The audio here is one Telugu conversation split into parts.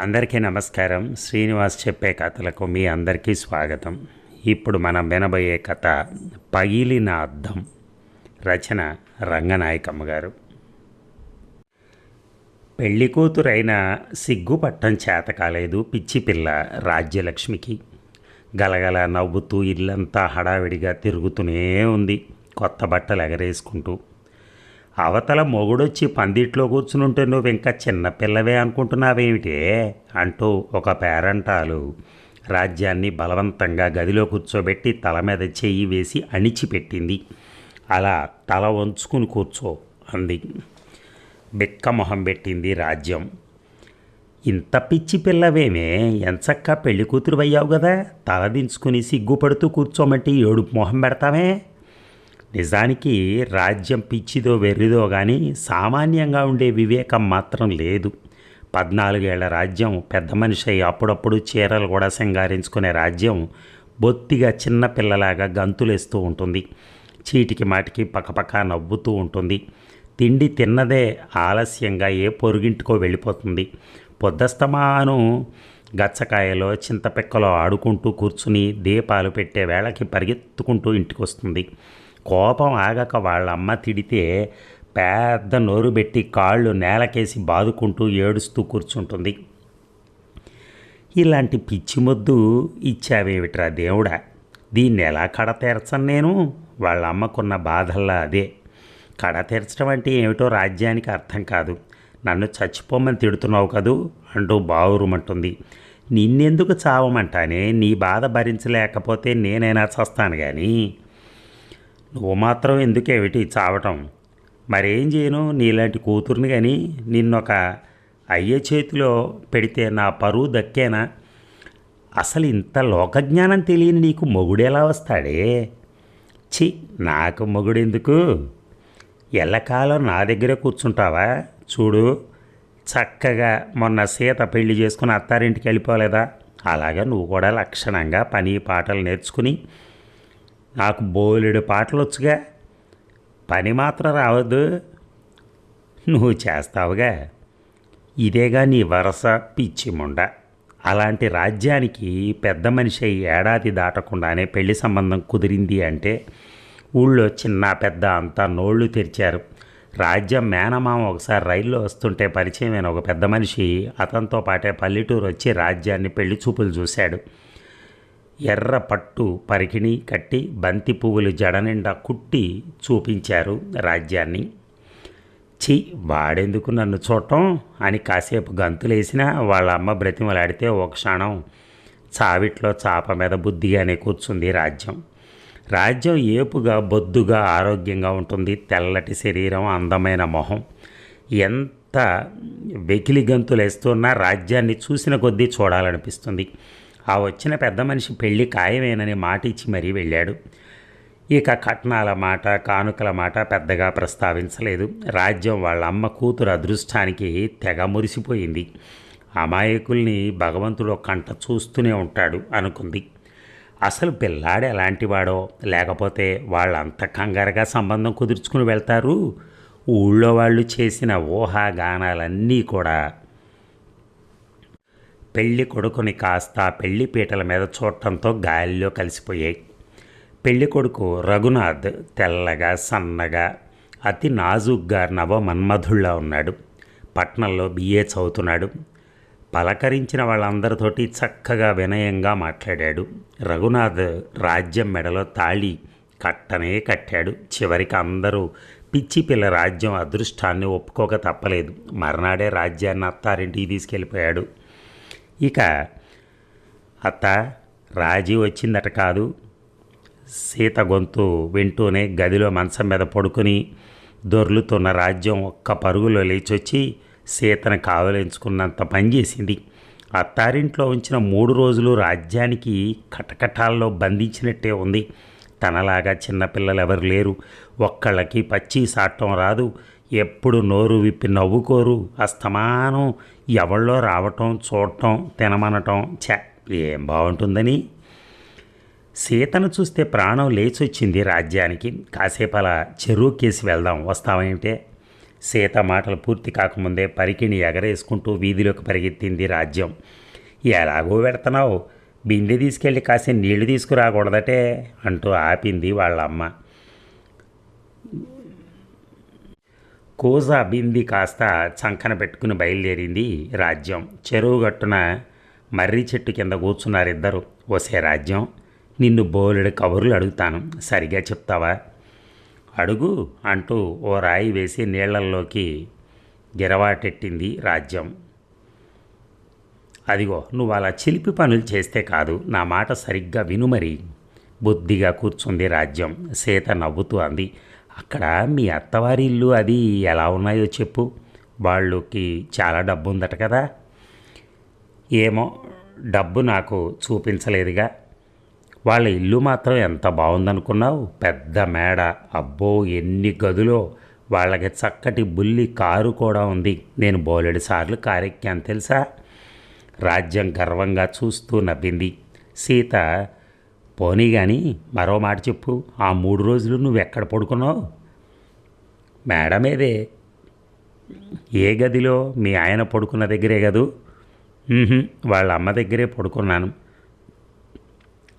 అందరికీ నమస్కారం. శ్రీనివాస్ చెప్పే కథలకు మీ అందరికీ స్వాగతం. ఇప్పుడు మనం వినబోయే కథ పగిలిన అద్దం. రచన రంగనాయకమ్మ గారు. పెళ్ళి కూతురైన సిగ్గుపట్టం చేత కాలేదు పిచ్చి పిల్ల రాజ్యలక్ష్మికి. గలగల నవ్వుతూ ఇల్లంతా హడావిడిగా తిరుగుతూనే ఉంది. కొత్త బట్టలు ఎగరేసుకుంటూ అవతల మొగుడొచ్చి పందిట్లో కూర్చునుంటే నువ్వు ఇంకా చిన్నపిల్లవే అనుకుంటున్నావేమిటే? అంటూ ఒక పేరంటాలు. రాజ్యాన్ని బలవంతంగా గదిలో కూర్చోబెట్టి తల మీద చెయ్యి వేసి అణిచిపెట్టింది. అలా తల వంచుకుని కూర్చో అంది. బిక్క మొహం పెట్టింది రాజ్యం. ఇంత పిచ్చి పిల్లవేమే ఎంచక్కా పెళ్ళి కూతురు అయ్యావు కదా తల దించుకుని సిగ్గుపడుతూ కూర్చోమంటే ఏడుపు మొహం పెడతామే నిజానికి రాజ్యం పిచ్చిదో వెర్రిదో కానీ సామాన్యంగా ఉండే వివేకం మాత్రం లేదు. పద్నాలుగేళ్ళ రాజ్యం పెద్ద మనిషి అయి అప్పుడప్పుడు చీరలు కూడా సింగారించుకునే రాజ్యం బొత్తిగా చిన్నపిల్లలాగా గంతులేస్తూ ఉంటుంది. చీటికి మాటికి పక్కపక్క నవ్వుతూ ఉంటుంది. తిండి తిన్నదే ఆలస్యంగా ఏ పొరుగింటికో వెళ్ళిపోతుంది. పొద్దస్తమాను గచ్చకాయలో చింతపెక్కలో ఆడుకుంటూ కూర్చుని దీపాలు పెట్టే వేళకి పరిగెత్తుకుంటూ ఇంటికి వస్తుంది కోపం ఆగక వాళ్ళ అమ్మ తిడితే పెద్ద నోరు పెట్టి కాళ్ళు నేలకేసి బాదుకుంటూ ఏడుస్తూ కూర్చుంటుంది. ఇలాంటి పిచ్చి మొద్దు ఇచ్చావేమిట్రా దేవుడా? దీన్ని ఎలా కడ తీర్చను నేను? వాళ్ళ అమ్మకున్న బాధల్లా అదే. కడ తీర్చడం అంటే ఏమిటో రాజ్యానికి అర్థం కాదు. నన్ను చచ్చిపోమని తిడుతున్నావు కదూ? అంటూ బావురుమంటుంది. నిన్నెందుకు చావమంటానే? నీ బాధ భరించలేకపోతే నేనైనా చస్తాను కానీ నువ్వు మాత్రం ఎందుకేమిటి చావటం? మరేం చేయను? నీలాంటి కూతుర్ని కానీ నిన్నొక అయ్యే చేతిలో పెడితే నా పరువు దక్కేనా? అసలు ఇంత లోకజ్ఞానం తెలియని నీకు మొగుడెలా వస్తాడే? చి నాకు మొగుడెందుకు? ఎల్లకాలం నా దగ్గరే కూర్చుంటావా? చూడు చక్కగా మొన్న సీత పెళ్ళి చేసుకుని అత్తారింటికి వెళ్ళిపోలేదా? అలాగా నువ్వు కూడా లక్షణంగా పని పాటలు నేర్చుకుని నాకు బోలెడు పాటలు వచ్చుగా పని మాత్రం రావద్దు. నువ్వు చేస్తావుగా. ఇదేగా నీ వరస పిచ్చిముండ అలాంటి రాజ్యానికి పెద్ద మనిషి ఏడాది దాటకుండానే పెళ్ళి సంబంధం కుదిరింది అంటే ఊళ్ళో చిన్న పెద్ద అంతా నోళ్ళు తెరిచారు. రాజ్యం మేనమామ ఒకసారి రైల్లో వస్తుంటే పరిచయమైన ఒక పెద్ద మనిషి అతనితో పాటే పల్లెటూరు వచ్చి రాజ్యాన్ని పెళ్ళి చూపులు చూశాడు. ఎర్ర పట్టు పరికిణి కట్టి బంతి పువ్వులు జడనిండా కుట్టి చూపించారు రాజ్యాన్ని. చి వాడెందుకు నన్ను చూడటం? అని కాసేపు గంతులేసినా వాళ్ళ అమ్మ బ్రతిమలాడితే ఒక క్షణం చావిట్లో చాప మీద బుద్ధిగానే కూర్చుంది రాజ్యం. రాజ్యం ఏపుగా బొద్దుగా ఆరోగ్యంగా ఉంటుంది. తెల్లటి శరీరం అందమైన మొహం. ఎంత వెకిలి గంతులేస్తున్నా రాజ్యాన్ని చూసిన కొద్దీ చూడాలనిపిస్తుంది. ఆ వచ్చిన పెద్ద మనిషి పెళ్ళి ఖాయమేనని మాట ఇచ్చి మరీ వెళ్ళాడు. ఇక కట్నాల మాట కానుకల మాట పెద్దగా ప్రస్తావించలేదు. రాజ్యం వాళ్ళ అమ్మ కూతురు అదృష్టానికి తెగ మురిసిపోయింది. అమాయకుల్ని భగవంతుడు ఒక కంట చూస్తూనే ఉంటాడు అనుకుంది. అసలు పిల్లాడు ఎలాంటివాడో? లేకపోతే వాళ్ళంత కంగారుగా సంబంధం కుదుర్చుకుని వెళ్తారు? ఊళ్ళో వాళ్ళు చేసిన ఊహాగానాలన్నీ కూడా పెళ్ళి కొడుకుని కాస్త పెళ్ళి పీటల మీద చూడటంతో గాలిలో కలిసిపోయాయి. పెళ్ళి కొడుకు రఘునాథ్ తెల్లగా సన్నగా అతి నాజుగ్గా నవ మన్మధుళ్ళ ఉన్నాడు. పట్నంలో బిఏ చదువుతున్నాడు. పలకరించిన వాళ్ళందరితోటి చక్కగా వినయంగా మాట్లాడాడు. రఘునాథ్ రాజ్యం మెడలో తాళి కట్టనే కట్టాడు. చివరికి అందరూ పిచ్చి పిల్ల రాజ్యం అదృష్టాన్ని ఒప్పుకోక తప్పలేదు. మర్నాడే రాజ్యాన్ని అత్తారింటికి తీసుకెళ్ళిపోయాడు. ఇక అత్త రాజీ వచ్చిందట కాదు. సీత గొంతు వింటూనే గదిలో మంచం మీద పడుకుని దొర్లుతున్న రాజ్యం ఒక్క పరుగులో లేచొచ్చి సీతను కావలించుకున్నంత పనిచేసింది అత్తారింట్లో ఉంచిన మూడు రోజులు రాజ్యానికి కటకటాల్లో బంధించినట్టే ఉంది. తనలాగా చిన్నపిల్లలు ఎవరు లేరు. ఒక్కళ్ళకి పచ్చి సాటం రాదు. ఎప్పుడు నోరు విప్పి నవ్వుకోరు. అస్తమానం ఎవళ్ళో రావటం చూడటం తినమనటం ఛ ఏం బాగుంటుందని. సీతను చూస్తే ప్రాణం లేచొచ్చింది రాజ్యానికి. కాసేపు అలా చెరువుకేసి వెళ్దాం వస్తావేమిటే సీత మాటలు పూర్తి కాకముందే పరికిణి ఎగరేసుకుంటూ వీధిలోకి పరిగెత్తింది రాజ్యం. ఎలాగో పెడుతున్నావు బిందె తీసుకెళ్ళి కాసే నీళ్ళు తీసుకురాకూడదటే అంటూ ఆపింది వాళ్ళ కోజా బింది కాస్త చంకన పెట్టుకుని బయలుదేరింది రాజ్యం. చెరువు గట్టున మర్రి చెట్టు కింద కూర్చున్నారు ఇద్దరు వసే రాజ్యం నిన్ను బోలెడు కబుర్లు అడుగుతాను. సరిగా చెప్తావా? అడుగు అంటూ ఓ రాయి వేసి నీళ్ళల్లోకి గిరవాటెట్టింది రాజ్యం. అదిగో నువ్వు అలా చిలిపి పనులు చేస్తే కాదు నా మాట సరిగ్గా విను మరి. బుద్ధిగా కూర్చుంది రాజ్యం. సీత నవ్వుతూ అంది. అక్కడ మీ అత్తవారి ఇల్లు అది ఎలా ఉన్నాయో చెప్పు. వాళ్ళకి చాలా డబ్బు ఉందట కదా. ఏమో డబ్బు నాకు చూపించలేదుగా. వాళ్ళ ఇల్లు మాత్రం ఎంత బాగుందనుకున్నావు పెద్ద మేడ. అబ్బో ఎన్ని గదులో. వాళ్ళకి చక్కటి బుల్లి కారు కూడా ఉంది. నేను బోలెడు సార్లు కారెక్కాను తెలుసా? రాజ్యం గర్వంగా చూస్తూ నవ్వింది. సీత పోనీ కానీ మరో మాట చెప్పు. ఆ మూడు రోజులు నువ్వు ఎక్కడ పడుకున్నావు? మేడ మీదే ఏ గదిలో? మీ ఆయన పడుకున్న దగ్గరే కదూ? వాళ్ళ అమ్మ దగ్గరే పడుకున్నాను.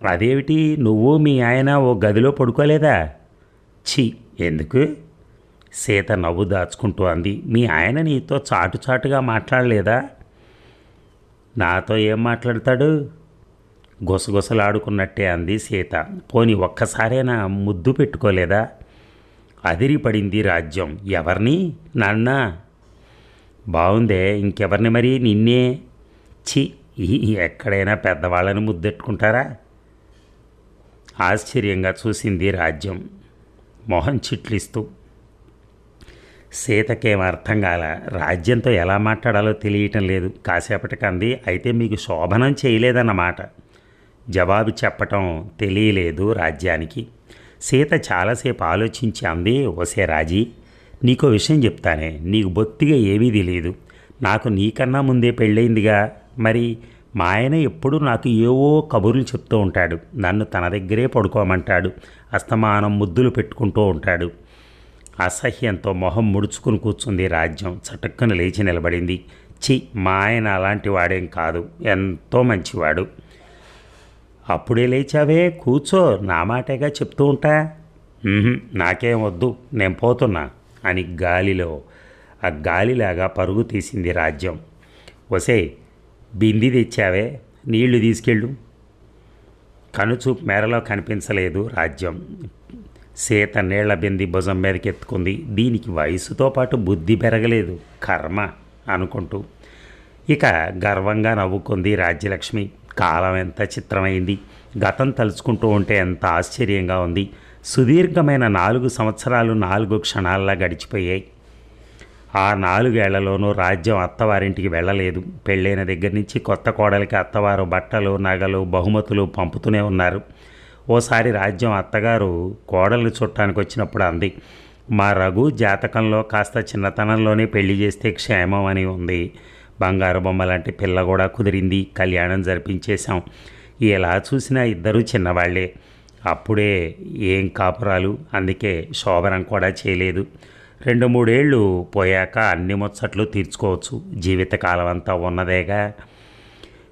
అదేమిటి? నువ్వు మీ ఆయన ఓ గదిలో పడుకోలేదా? ఛీ! ఎందుకు? సీత నవ్వు దాచుకుంటూ అంది. మీ ఆయన నీతో చాటు చాటుగా మాట్లాడలేదా? నాతో ఏం మాట్లాడతాడు? గుసగుసలాడుకున్నట్టే అంది సీత. పోని ఒక్కసారైనా ముద్దు పెట్టుకోలేదా? అదిరిపడింది రాజ్యం. ఎవరిని? నాన్న. బాగుందే ఇంకెవరిని మరి? నిన్నే. చి ఎక్కడైనా పెద్దవాళ్ళని ముద్దెట్టుకుంటారా? ఆశ్చర్యంగా చూసింది రాజ్యం. మొహం చిట్లిస్తూ. సీతకేం అర్థం కాల. రాజ్యంతో ఎలా మాట్లాడాలో తెలియటం లేదు. కాసేపటికి అంది అయితే మీకు శోభనం చేయలేదన్నమాట. జవాబు చెప్పటం తెలియలేదు రాజ్యానికి. సీత చాలాసేపు ఆలోచించి అంది ఓసే రాజీ నీకో విషయం చెప్తానే. నీకు బొత్తిగా ఏమీ తెలియదు నాకు నీకన్నా ముందే పెళ్ళయిందిగా. మరి మా ఆయన ఎప్పుడు నాకు ఏవో కబుర్లు చెప్తూ ఉంటాడు. నన్ను తన దగ్గరే పడుకోమంటాడు. అస్తమానం ముద్దులు పెట్టుకుంటూ ఉంటాడు. అసహ్యంతో మొహం ముడుచుకుని కూర్చుంది రాజ్యం. చటుక్కున లేచి నిలబడింది. చి మా ఆయన అలాంటి వాడేం కాదు. ఎంతో మంచివాడు. అప్పుడే లేచావే కూర్చో నా మాటేగా చెప్తూ ఉంటా. నాకేం వద్దు నేను పోతున్నా అని గాలిలో ఆ గాలిలాగా పరుగు తీసింది రాజ్యం. ఒసే బింది తెచ్చావే నీళ్ళు తీసుకెళ్ళు. కనుచూపు మేరలో కనిపించలేదు రాజ్యం. సీత నీళ్ళ బింది భుజం మీదకి ఎత్తుకుంది దీనికి వయసుతో పాటు బుద్ధి పెరగలేదు. కర్మ అనుకుంటూ. ఇక గర్వంగా నవ్వుకుంది రాజ్యలక్ష్మి. కాలం ఎంత చిత్రమైంది? గతం తలుచుకుంటూ ఉంటే ఎంత ఆశ్చర్యంగా ఉంది. సుదీర్ఘమైన నాలుగు సంవత్సరాలు నాలుగు క్షణాల్లా గడిచిపోయాయి. ఆ నాలుగేళ్ళలోనూ రాజ్యం అత్తవారింటికి వెళ్ళలేదు. పెళ్ళైన దగ్గర నుంచి కొత్త కోడలికి అత్తవారు బట్టలు నగలు బహుమతులు పంపుతూనే ఉన్నారు. ఓసారి రాజ్యం అత్తగారు కోడలు చుట్టానికి వచ్చినప్పుడు అంది మా రఘు జాతకంలో కాస్త చిన్నతనంలోనే పెళ్ళి చేస్తే క్షేమం అని ఉంది. బంగారు బొమ్మ లాంటి పిల్ల కూడా కుదిరింది. కళ్యాణం జరిపించేశాం. ఎలా చూసినా ఇద్దరూ చిన్నవాళ్ళే. అప్పుడే ఏం కాపురాలు? అందుకే శోభనం కూడా చేయలేదు. రెండు మూడేళ్ళు పోయాక అన్ని ముచ్చట్లు తీర్చుకోవచ్చు. జీవితకాలం అంతా ఉన్నదేగా.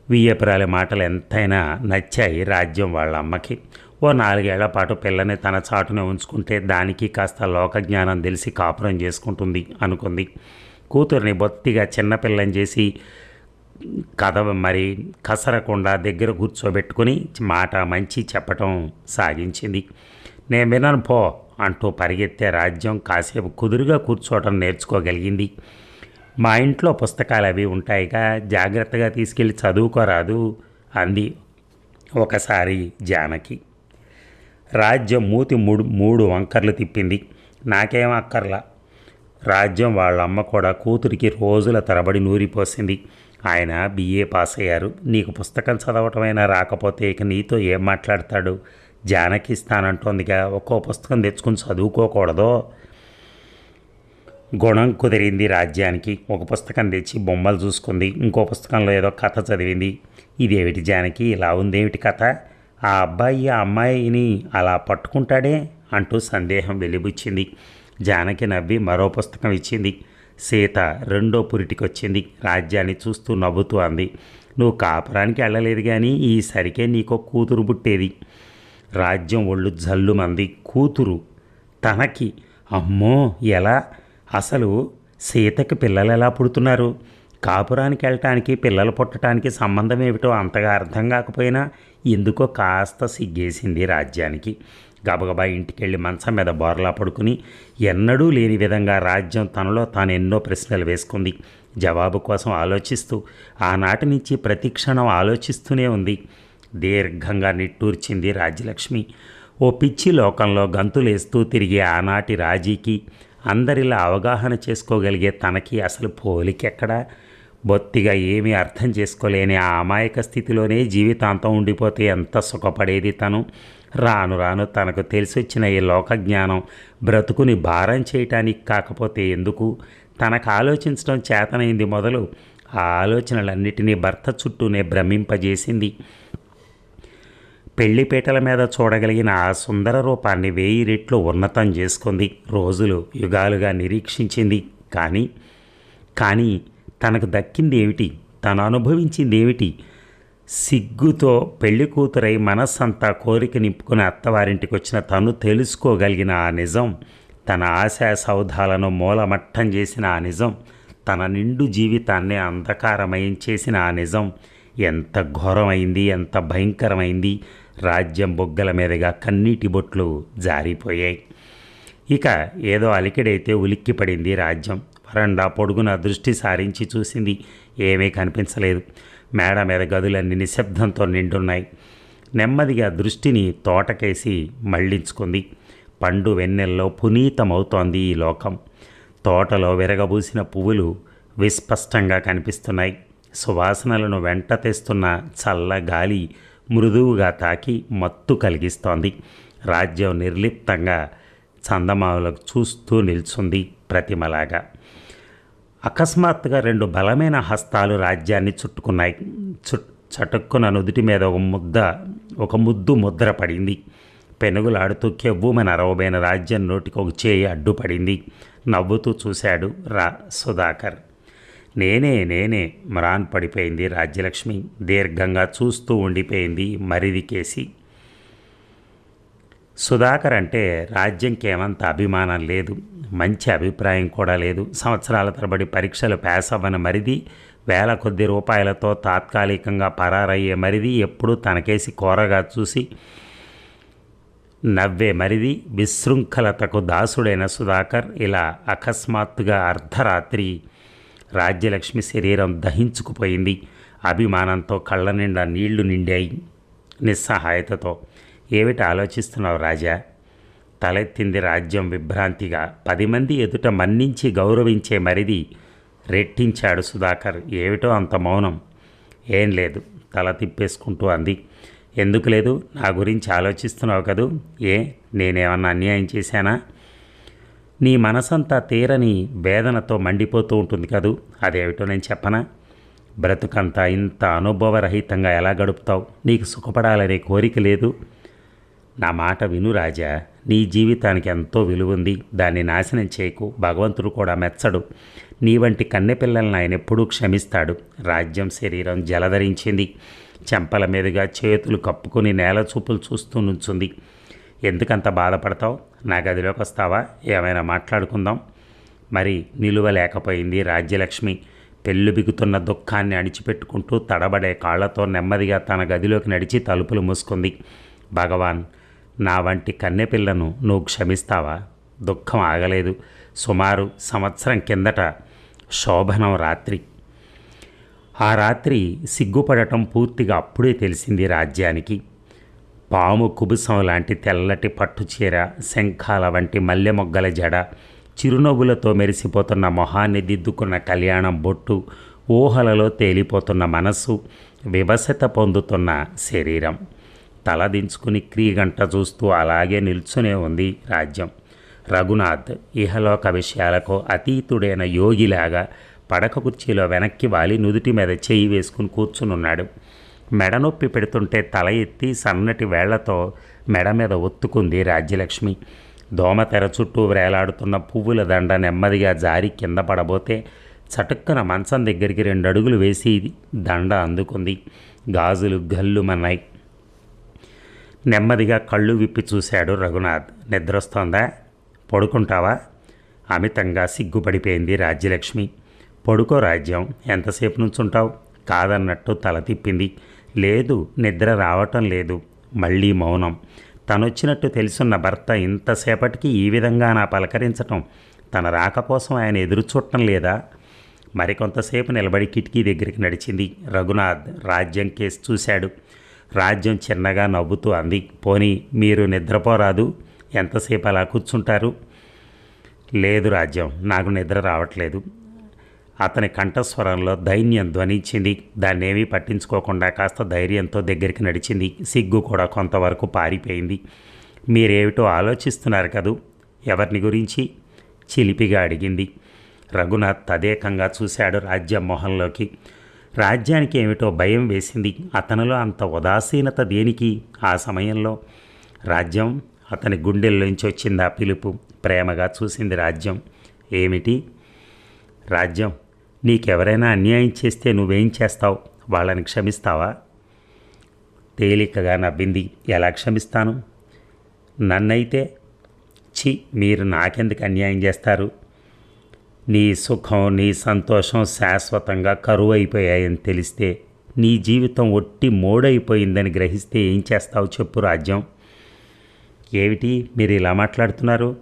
వియ్యపురాలి మాటలు ఎంతైనా నచ్చాయి రాజ్యం వాళ్ళ అమ్మకి. ఓ నాలుగేళ్ళ పాటు పిల్లని తన చాటున ఉంచుకుంటే దానికి కాస్త లోకజ్ఞానం తెలిసి కాపురం చేసుకుంటుంది అనుకుంది. కూతుర్ని బొత్తిగా చిన్నపిల్లని చేసి కథ మరి కసరకుండా దగ్గర కూర్చోబెట్టుకుని మాట మంచి చెప్పటం సాగించింది. నేను వినను పో అంటూ పరిగెత్తే రాజ్యం కాసేపు కుదురుగా కూర్చోవటం నేర్చుకోగలిగింది. మా ఇంట్లో పుస్తకాలు అవి ఉంటాయిగా జాగ్రత్తగా తీసుకెళ్ళి చదువుకోరాదు అంది ఒకసారి జానకి. రాజ్యం మూతి మూడు మూడు వంకర్లు తిప్పింది. నాకేం అక్కర్లా? రాజ్యం వాళ్ళ అమ్మ కూడా కూతురికి రోజుల తరబడి నూరిపోసింది. ఆయన బిఏ పాస్ అయ్యారు నీకు పుస్తకం చదవటమైనా రాకపోతే ఇక నీతో ఏం మాట్లాడతాడు? జానకిస్తానంటోందిగా ఒక్కో పుస్తకం తెచ్చుకుని చదువుకోకూడదో? గుణం కుదిరింది రాజ్యానికి. ఒక పుస్తకం తెచ్చి బొమ్మలు చూసుకుంది. ఇంకో పుస్తకంలో ఏదో కథ చదివింది. ఇదేమిటి జానకి? ఇలా ఉందేమిటి కథ? ఆ అబ్బాయి ఆ అమ్మాయిని అలా పట్టుకుంటాడే అంటూ సందేహం వెలిబుచ్చింది. జానకి నవ్వి మరో పుస్తకం ఇచ్చింది. సీత రెండో పురిటికొచ్చింది. రాజ్యాన్ని చూస్తూ నవ్వుతూ అంది. నువ్వు కాపురానికి వెళ్ళలేదు కానీ ఈసరికే నీకో కూతురు పుట్టేది. రాజ్యం ఒళ్ళు జల్లుమంది. కూతురు తనకి. అమ్మో ఎలా? అసలు సీతకి పిల్లలు ఎలా పుడుతున్నారు? కాపురానికి వెళ్ళటానికి పిల్లలు పుట్టడానికి సంబంధం ఏమిటో అంతగా అర్థం కాకపోయినా ఎందుకో కాస్త సిగ్గేసింది రాజ్యానికి. గబగబా ఇంటికెళ్ళి మంచం మీద బోర్లా పడుకుని ఎన్నడూ లేని విధంగా రాజ్యం తనలో తాను ఎన్నో ప్రశ్నలు వేసుకుంది. జవాబు కోసం ఆలోచిస్తూ ఆనాటి నుంచి ప్రతి క్షణం ఆలోచిస్తూనే ఉంది. దీర్ఘంగా నిట్టూర్చింది రాజ్యలక్ష్మి. ఓ పిచ్చి లోకంలో గంతులేస్తూ తిరిగే ఆనాటి రాజీకి అందరిలా అవగాహన చేసుకోగలిగే తనకి అసలు పోలికెక్కడా? బొత్తిగా ఏమీ అర్థం చేసుకోలేని ఆ అమాయక స్థితిలోనే జీవితాంతం ఉండిపోతే ఎంత సుఖపడేది తను? రాను రాను తనకు తెలిసొచ్చిన ఈ లోకజ్ఞానం బ్రతుకుని భారం చేయటానికి కాకపోతే ఎందుకు? తనకు ఆలోచించడం చేతనైంది మొదలు ఆ ఆలోచనలన్నిటినీ భర్త చుట్టూనే భ్రమింపజేసింది. పెళ్ళిపీటల మీద చూడగలిగిన ఆ సుందర రూపాన్ని వేయి రెట్లు ఉన్నతం చేసుకుంది. రోజులు యుగాలుగా నిరీక్షించింది. కానీ కానీ తనకు దక్కింది ఏమిటి తను అనుభవించింది ఏమిటి సిగ్గుతో పెళ్ళి కూతురై మనస్సంతా కోరిక నింపుకుని అత్తవారింటికి వచ్చిన తను తెలుసుకోగలిగిన ఆ నిజం తన ఆశా సౌధాలను మూలమట్టం చేసిన ఆ నిజం తన నిండు జీవితాన్ని అంధకారమయం చేసిన ఆ నిజం ఎంత ఘోరమైంది ఎంత భయంకరమైంది రాజ్యం బొగ్గల మీదుగా కన్నీటి బొట్లు జారిపోయాయి. ఇక ఏదో అలికిడైతే ఉలిక్కిపడింది రాజ్యం. వరండా పొడుగున దృష్టి సారించి చూసింది ఏమీ కనిపించలేదు. మేడ మీద గదులన్నీ నిశ్శబ్దంతో నిండున్నాయి. నెమ్మదిగా దృష్టిని తోటకేసి మళ్ళించుకుంది. పండు వెన్నెల్లో పునీతమవుతోంది ఈ లోకం. తోటలో విరగబూసిన పువ్వులు విస్పష్టంగా కనిపిస్తున్నాయి. సువాసనలను వెంట తెస్తున్న చల్ల గాలి మృదువుగా తాకి మత్తు కలిగిస్తోంది. రాజ్యం నిర్లిప్తంగా చందమామలకు చూస్తూ నిల్చుంది ప్రతిమలాగా. అకస్మాత్తుగా రెండు బలమైన హస్తాలు రాజ్యాన్ని చుట్టుకున్నాయి. చు చటుక్కున నుదుటి మీద ఒక ముద్ద ఒక ముద్దు ముద్ర పడింది. పెనుగులాడుతూ కెవ్వుమని అరవబైన రాజ్యం నోటికి ఒక చేయి అడ్డుపడింది నవ్వుతూ చూశాడు రా సుధాకర్. నేనే నేనే మ్రాన్ పడిపోయింది రాజ్యలక్ష్మి. దీర్ఘంగా చూస్తూ ఉండిపోయింది మరిది కేసి. సుధాకర్ అంటే రాజ్యంకి ఏమంత అభిమానం లేదు మంచి అభిప్రాయం కూడా లేదు. సంవత్సరాల తరబడి పరీక్షలు పాస్ అవ్వని మరిది వేల కొద్ది రూపాయలతో తాత్కాలికంగా పరారయ్యే మరిది ఎప్పుడూ తనకేసి కోరగా చూసి నవ్వే మరిది విశృంఖలతకు దాసుడైన సుధాకర్ ఇలా అకస్మాత్తుగా అర్ధరాత్రి రాజ్యలక్ష్మి శరీరం దహించుకుపోయింది. అభిమానంతో కళ్ళ నిండా నీళ్ళు నిండాయి నిస్సహాయతతో. ఏమిటి ఆలోచిస్తున్నావు రాజా? తలెత్తింది రాజ్యం విభ్రాంతిగా. పది మంది ఎదుట మన్నించి గౌరవించే మరిది రెట్టించాడు సుధాకర్. ఏమిటో అంత మౌనం. ఏం లేదు. తల తిప్పేసుకుంటూ అంది. ఎందుకు లేదు? నా గురించి ఆలోచిస్తున్నావు కదూ? ఏ? నేనేమన్నా అన్యాయం చేశానా? నీ మనసంతా తీరని వేదనతో మండిపోతూ ఉంటుంది కదూ? అదేమిటో నేను చెప్పనా? బ్రతుకంతా ఇంత అనుభవరహితంగా ఎలా గడుపుతావు? నీకు సుఖపడాలనే కోరిక లేదు. నా మాట విను రాజా. నీ జీవితానికి ఎంతో విలువుంది. దాన్ని నాశనం చేయకు. భగవంతుడు కూడా మెచ్చడు. నీ వంటి కన్నెపిల్లల్ని ఆయన ఎప్పుడూ క్షమిస్తాడు. రాజ్యం శరీరం జలధరించింది. చెంపల మీదుగా చేతులు కప్పుకొని నేల చూపులు చూస్తూ నుంచుంది. ఎందుకంత బాధపడతావు? నా గదిలోకి వస్తావా? ఏమైనా మాట్లాడుకుందాం. మరి నిలువలేకపోయింది రాజ్యలక్ష్మి. పెళ్ళు బిగుతున్న దుఃఖాన్ని అణిచిపెట్టుకుంటూ తడబడే కాళ్ళతో నెమ్మదిగా తన గదిలోకి నడిచి తలుపులు మూసుకుంది. భగవాన్ నా వంటి కన్నెపిల్లను నువ్వు క్షమిస్తావా? దుఃఖం ఆగలేదు. సుమారు సంవత్సరం కిందట శోభనం రాత్రి. ఆ రాత్రి సిగ్గుపడటం పూర్తిగా అప్పుడే తెలిసింది రాజ్యానికి. పాము కుబుసం లాంటి తెల్లటి పట్టుచీర శంఖాల వంటి మల్లె మొగ్గల జడ చిరునవ్వులతో మెరిసిపోతున్న మొహాన్ని దిద్దుకున్న కళ్యాణం బొట్టు ఊహలలో తేలిపోతున్న మనస్సు వివసత పొందుతున్న శరీరం. తలదించుకుని క్రీగంట చూస్తూ అలాగే నిల్చునే ఉంది రాజ్యం. రఘునాథ్ ఇహలోక విషయాలకు అతీతుడైన యోగిలాగా పడక కుర్చీలో వెనక్కి వాలి నుదుటి మీద చేయి వేసుకుని కూర్చునున్నాడు. మెడ నొప్పి పెడుతుంటే తల ఎత్తి సన్నటి వేళ్ళతో మెడ మీద ఒత్తుకుంది రాజ్యలక్ష్మి. దోమతెర చుట్టూ వేలాడుతున్న పువ్వుల దండ నెమ్మదిగా జారి కింద పడబోతే చటుక్కన మంచం దగ్గరికి రెండు అడుగులు వేసి దండ అందుకుంది. గాజులు గల్లుమన్నాయి నెమ్మదిగా కళ్ళు విప్పి చూశాడు రఘునాథ్. నిద్రొస్తోందా? పడుకుంటావా? అమితంగా సిగ్గుపడిపోయింది రాజ్యలక్ష్మి. పడుకో రాజ్యం. ఎంతసేపు నుంచుంటావు? కాదన్నట్టు తల తిప్పింది. లేదు నిద్ర రావటం లేదు. మళ్ళీ మౌనం. తనొచ్చినట్టు తెలుసున్న భర్త ఇంతసేపటికి ఈ విధంగా నా పలకరించటం. తన రాక కోసం ఆయన ఎదురు చూడటం లేదా? మరికొంతసేపు నిలబడి కిటికీ దగ్గరికి నడిచింది. రఘునాథ్ రాజ్యం కేసు చూశాడు. రాజ్యం చిన్నగా నవ్వుతూ అంది. పోనీ మీరు నిద్రపోరాదు. ఎంతసేపు అలా కూర్చుంటారు? లేదు రాజ్యం నాకు నిద్ర రావట్లేదు. అతని కంఠస్వరంలో దైన్యం ధ్వనించింది. దాన్నేమీ పట్టించుకోకుండా కాస్త ధైర్యంతో దగ్గరికి నడిచింది. సిగ్గు కూడా కొంతవరకు పారిపోయింది. మీరేమిటో ఆలోచిస్తున్నారు కదూ? ఎవరిని గురించి? చిలిపిగా అడిగింది. రఘునాథ్ తదేకంగా చూశాడు రాజ్యం మొహంలోకి. రాజ్యానికి ఏమిటో భయం వేసింది. అతనిలో అంత ఉదాసీనత దేనికి? ఆ సమయంలో రాజ్యం అతని గుండెల్లోంచి వచ్చింది ఆ పిలుపు. ప్రేమగా చూసింది రాజ్యం. ఏమిటి? రాజ్యం నీకెవరైనా అన్యాయం చేస్తే నువ్వేం చేస్తావు? వాళ్ళని క్షమిస్తావా? తేలికగా నవ్వింది. ఎలా క్షమిస్తాను? నన్నైతే చి మీరు నాకెందుకు అన్యాయం చేస్తారు? నీ సుఖం నీ సంతోషం శాశ్వతంగా కరువు అయిపోయాయని తెలిస్తే నీ జీవితం ఒట్టి మోడైపోయిందని గ్రహిస్తే ఏం చేస్తావు చెప్పు రాజ్యం. ఏమిటి మీరు ఇలా మాట్లాడుతున్నారు?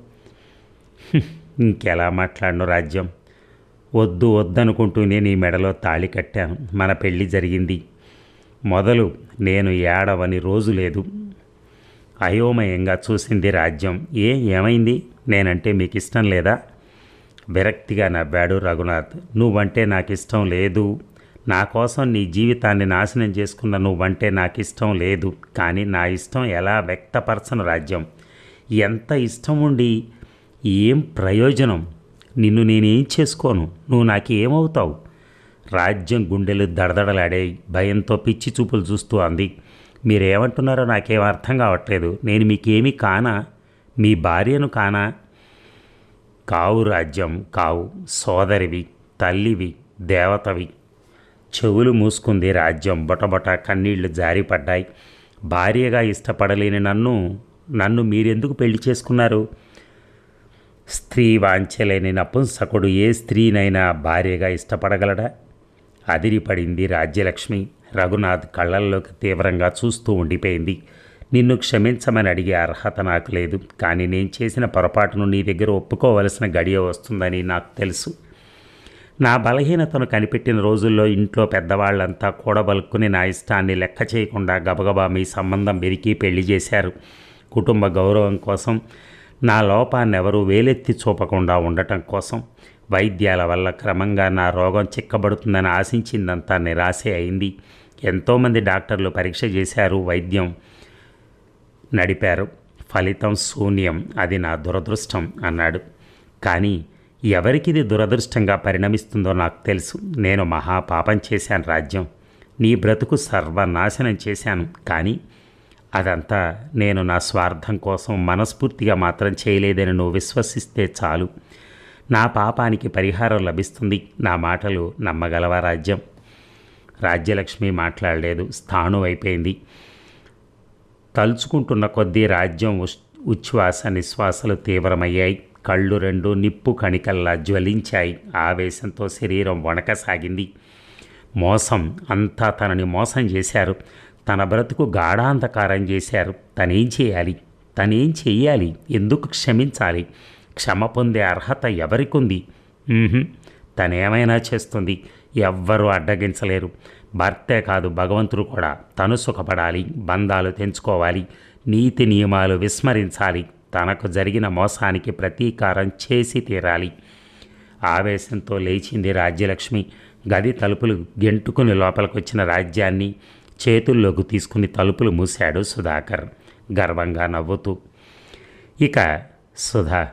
ఇంకెలా మాట్లాడను రాజ్యం? వద్దు వద్దనుకుంటూనే నీ మెడలో తాళి కట్టాను. మన పెళ్ళి జరిగింది. మొదలు నేను ఏడవని రోజు లేదు. అయోమయంగా చూసింది రాజ్యం. ఏ ఏమైంది? నేనంటే మీకు ఇష్టం లేదా? విరక్తిగా నవ్వాడు రఘునాథ్. నువ్వంటే నాకు ఇష్టం లేదు. నా కోసం నీ జీవితాన్ని నాశనం చేసుకున్న నువ్వంటే నాకు ఇష్టం లేదు. కానీ నా ఇష్టం ఎలా వ్యక్తపరచను రాజ్యం? ఎంత ఇష్టం ఉండి ఏం ప్రయోజనం? నిన్ను నేనేం చేసుకోను? నువ్వు నాకు ఏమవుతావు రాజ్యం గుండెలు దడదడలాడాయి భయంతో పిచ్చి చూపులు చూస్తూ అంది. మీరేమంటున్నారో నాకేం అర్థం కావట్లేదు. నేను మీకేమీ కానా? మీ భార్యను కానా? కావు రాజ్యం కావు సోదరివి తల్లివి దేవతవి. చెవులు మూసుకుంది రాజ్యం బొటబొట కన్నీళ్ళు జారిపడ్డాయి. భార్యగా ఇష్టపడలేని నన్ను నన్ను మీరెందుకు పెళ్ళి చేసుకున్నారు? స్త్రీ వాంఛలేని నపుంసకుడు ఏ స్త్రీనైనా భార్యగా ఇష్టపడగలడా? అదిరిపడింది రాజ్యలక్ష్మి. రఘునాథ్ కళ్ళల్లోకి తీవ్రంగా చూస్తూ ఉండిపోయింది. నిన్ను క్షమించమని అడిగే అర్హత నాకు లేదు. కానీ నేను చేసిన పొరపాటును నీ దగ్గర ఒప్పుకోవలసిన గడియ వస్తుందని నాకు తెలుసు. నా బలహీనతను కనిపెట్టిన రోజుల్లో ఇంట్లో పెద్దవాళ్ళంతా కూడబలుక్కుని నా ఇష్టాన్ని లెక్క చేయకుండా గబగబా మీ సంబంధం పెరిగి పెళ్ళి చేశారు. కుటుంబ గౌరవం కోసం నా లోపాన్ని ఎవరూ వేలెత్తి చూపకుండా ఉండటం కోసం వైద్యాల వల్ల క్రమంగా నా రోగం చిక్కబడుతుందని ఆశించిందంతా నిరాశే అయింది. ఎంతోమంది డాక్టర్లు పరీక్ష చేశారు వైద్యం నడిపారు. ఫలితం శూన్యం అది నా దురదృష్టం అన్నాడు. కానీ ఎవరికిది దురదృష్టంగా పరిణమిస్తుందో నాకు తెలుసు. నేను మహాపాపం చేశాను రాజ్యం. నీ బ్రతుకు సర్వనాశనం చేశాను. కానీ అదంతా నేను నా స్వార్థం కోసం మనస్ఫూర్తిగా మాత్రం చేయలేదని నువ్వు విశ్వసిస్తే చాలు. నా పాపానికి పరిహారం లభిస్తుంది. నా మాటలు నమ్మగలవా రాజ్యం? రాజ్యలక్ష్మి మాట్లాడలేదు. స్థాణు అయిపోయింది తలుచుకుంటున్న కొద్దీ రాజ్యం ఉచ్ఛ్వాస నిశ్వాసలు తీవ్రమయ్యాయి. కళ్ళు రెండు నిప్పు కణికల్లా జ్వలించాయి. ఆవేశంతో శరీరం వణకసాగింది. మోసం అంతా తనని మోసం చేశారు. తన బ్రతుకు గాఢాంధకారం చేశారు. తనేం చేయాలి? తనేం చెయ్యాలి? ఎందుకు క్షమించాలి? క్షమ పొందే అర్హత ఎవరికుంది? తనేమైనా చేస్తుంది? ఎవ్వరూ అడ్డగించలేరు. భర్తే కాదు భగవంతుడు కూడా. తను సుఖపడాలి బంధాలు తెంచుకోవాలి నీతి నియమాలు విస్మరించాలి. తనకు జరిగిన మోసానికి ప్రతీకారం చేసి తీరాలి. ఆవేశంతో లేచింది రాజ్యలక్ష్మి. గది తలుపులు గెంటుకుని లోపలికొచ్చిన రాజ్యాన్ని చేతుల్లోకి తీసుకుని తలుపులు మూశాడు సుధాకర్. గర్వంగా నవ్వుతూ ఇక సుధా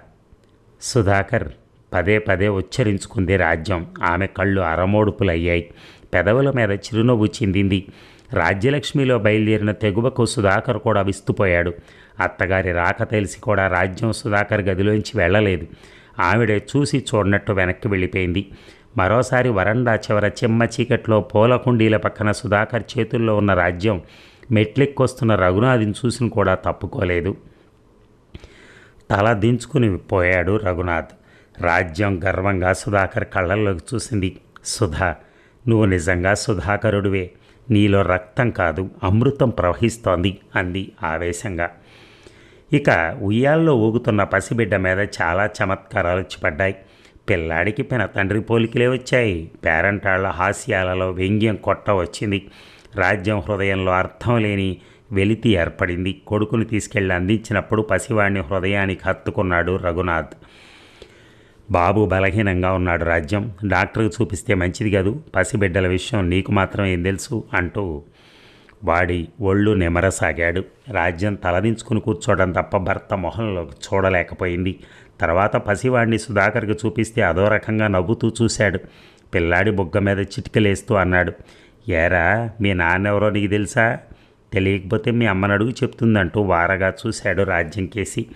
సుధాకర్ పదే పదే ఉచ్చరించుకుంది రాజ్యం. ఆమె కళ్ళు అరమోడుపులయ్యాయి. పెదవుల మీద చిరునవ్వు చిందింది. రాజ్యలక్ష్మిలో బయలుదేరిన తెగువకు సుధాకర్ కూడా విస్తుపోయాడు. అత్తగారి రాక తెలిసి కూడా రాజ్యం సుధాకర్ గదిలోంచి వెళ్ళలేదు. ఆవిడ చూసి చూడనట్టు వెనక్కి వెళ్ళిపోయింది. మరోసారి వరండా చివర చిమ్మ చీకట్లో పూల కుండీల పక్కన సుధాకర్ చేతుల్లో ఉన్న రాజ్యం మెట్లెక్కొస్తున్న రఘునాథిని చూసిన కూడా తప్పుకోలేదు. తల దించుకుని పోయాడు రఘునాథ్. రాజ్యం గర్వంగా సుధాకర్ కళ్ళల్లోకి చూసింది సుధా. నువ్వు నిజంగా సుధాకరుడివే. నీలో రక్తం కాదు అమృతం ప్రవహిస్తోంది అంది ఆవేశంగా. ఇక ఉయ్యాల్లో ఊగుతున్న పసిబిడ్డ మీద చాలా చమత్కారాలు వచ్చిపడ్డాయి. పిల్లాడికి పిన తండ్రి పోలికలే వచ్చాయి. పేరంటాళ్ళ హాస్యాలలో వ్యంగ్యం కొట్ట వచ్చింది. రాజ్యం హృదయంలో అర్థం లేని వెలితి ఏర్పడింది. కొడుకుని తీసుకెళ్ళి అందించినప్పుడు పసివాడిని హృదయానికి హత్తుకున్నాడు రఘునాథ్. బాబు బలహీనంగా ఉన్నాడు రాజ్యం. డాక్టర్కి చూపిస్తే మంచిది కాదు. పసిబిడ్డల విషయం నీకు మాత్రం ఏం తెలుసు అంటూ వాడి ఒళ్ళు నెమరసాగాడు. రాజ్యం తలదించుకుని కూర్చోవడం తప్ప భర్త మొహంలో చూడలేకపోయింది. తర్వాత పసివాడిని సుధాకర్కి చూపిస్తే అదో రకంగా నవ్వుతూ చూశాడు. పిల్లాడి బొగ్గ మీద చిటికలేస్తూ అన్నాడు ఏరా మీ నాన్నెవరో నీకు తెలుసా? తెలియకపోతే మీ అమ్మని అడుగు చెప్తుందంటూ వారగా చూశాడు రాజ్యం కేసి.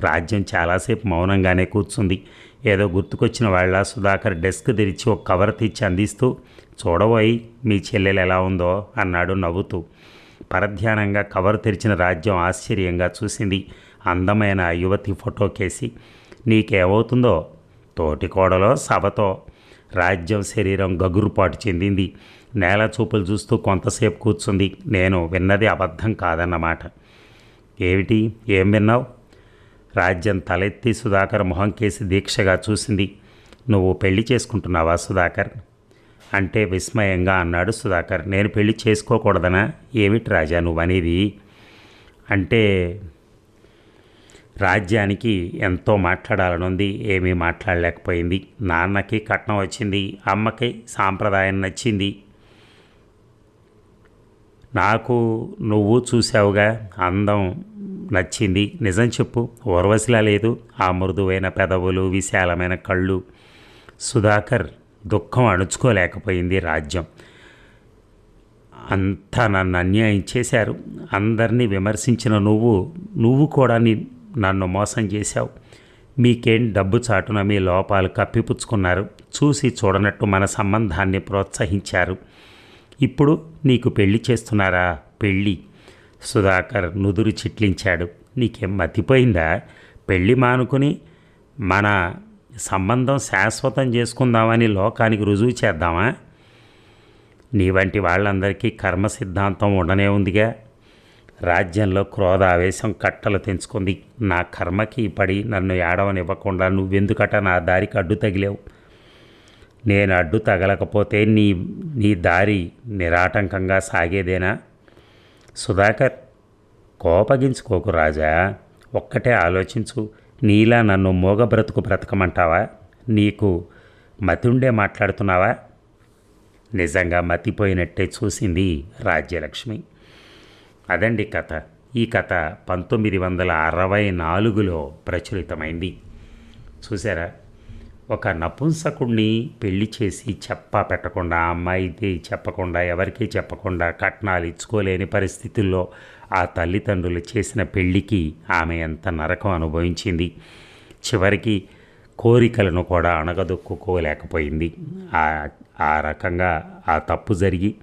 రాజ్యం చాలాసేపు మౌనంగానే కూర్చుంది. ఏదో గుర్తుకొచ్చిన వాళ్ళ సుధాకర్ డెస్క్ తెరిచి ఒక కవర్ తెచ్చి అందిస్తూ చూడబోయి మీ చెల్లెలు ఎలా ఉందో అన్నాడు నవ్వుతూ. పరధ్యానంగా కవర్ తెరిచిన రాజ్యం ఆశ్చర్యంగా చూసింది. అందమైన యువతి ఫోటో కేసి నీకేమవుతుందో? తోటి కోడలో సభతో. రాజ్యం శరీరం గగురుపాటు చెందింది. నేల చూపులు చూస్తూ కొంతసేపు కూర్చుంది. నేను విన్నది అబద్ధం కాదన్నమాట. ఏమిటి? ఏం విన్నావు? రాజ్యం తలెత్తి సుధాకర్ మొహం కేసి దీక్షగా చూసింది. నువ్వు పెళ్ళి చేసుకుంటున్నావా సుధాకర్? అంటే విస్మయంగా అన్నాడు సుధాకర్. నేను పెళ్ళి చేసుకోకూడదనా? ఏమిటి రాజా నువ్వు అనేది అంటే రాజ్యానికి ఎంతో మాట్లాడాలనుంది. ఏమీ మాట్లాడలేకపోయింది. నాన్నకి కట్నం వచ్చింది. అమ్మకి సాంప్రదాయం నచ్చింది. నాకు నువ్వు చూసావుగా అందం నచ్చింది. నిజం చెప్పు ఊర్వశిలా లేదు. ఆ మృదువైన పెదవులు విశాలమైన కళ్ళు. సుధాకర్ దుఃఖం అణుచుకోలేకపోయింది రాజ్యం. అంతా నన్ను అన్యాయం చేశారు. అందరినీ విమర్శించిన నువ్వు నువ్వు కూడా నన్ను మోసం చేశావు. మీకేం డబ్బు చాటున మీ లోపాలు కప్పిపుచ్చుకున్నారు? చూసి చూడనట్టు మన సంబంధాన్ని ప్రోత్సహించారు. ఇప్పుడు నీకు పెళ్ళి చేస్తున్నారా? పెళ్ళి. సుధాకర్ నుదురు చిట్లించాడు. నీకేం మతిపోయిందా? పెళ్ళి మానుకుని మన సంబంధం శాశ్వతం చేసుకుందామని లోకానికి రుజువు చేద్దామా? నీ వంటి వాళ్ళందరికీ కర్మ సిద్ధాంతం ఉండనే ఉందిగా. రాజ్యంలో క్రోధ ఆవేశం కట్టలు తెంచుకుంది. నా కర్మకి పడి నన్ను ఏడవనివ్వకుండా నువ్వెందుకట నా దారికి అడ్డు తగిలేవు? నేను అడ్డు తగలకపోతే నీ నీ దారి నిరాటంకంగా సాగేదేనా? సుధాకర్ కోపగించుకోకు రాజా. ఒక్కటే ఆలోచించు. నీలా నన్ను మోగ బ్రతుకు బ్రతకమంటావా? నీకు మతిండే మాట్లాడుతున్నావా? నిజంగా మతిపోయినట్టే చూసింది రాజ్యలక్ష్మి. అదండి కథ. ఈ కథ పంతొమ్మిది వందల అరవై నాలుగులో ప్రచురితమైంది. చూసారా ఒక నపుంసకుడిని పెళ్ళి చేసి చెప్ప పెట్టకుండా అమ్మాయికి చెప్పకుండా ఎవరికీ చెప్పకుండా కట్నాలు ఇచ్చుకోలేని పరిస్థితుల్లో ఆ తల్లిదండ్రులు చేసిన పెళ్ళికి ఆమె ఎంత నరకం అనుభవించింది. చివరికి కోరికలను కూడా అణగదొక్కుకోలేకపోయింది. ఆ ఆ రకంగా ఆ తప్పు జరిగి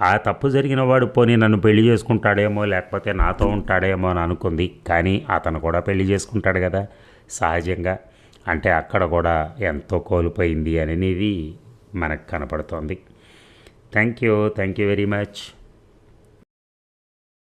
ఆ తప్పు జరిగిన వాడు పోనీ నన్ను పెళ్ళి చేసుకుంటాడేమో లేకపోతే నాతో ఉంటాడేమో అని అనుకుంది. కానీ అతను కూడా పెళ్ళి చేసుకుంటాడు కదా సహజంగా. అంటే అక్కడ కూడా ఎంతో కోల్పోయింది అనేది మనకు కనపడుతోంది. Thank you thank you very much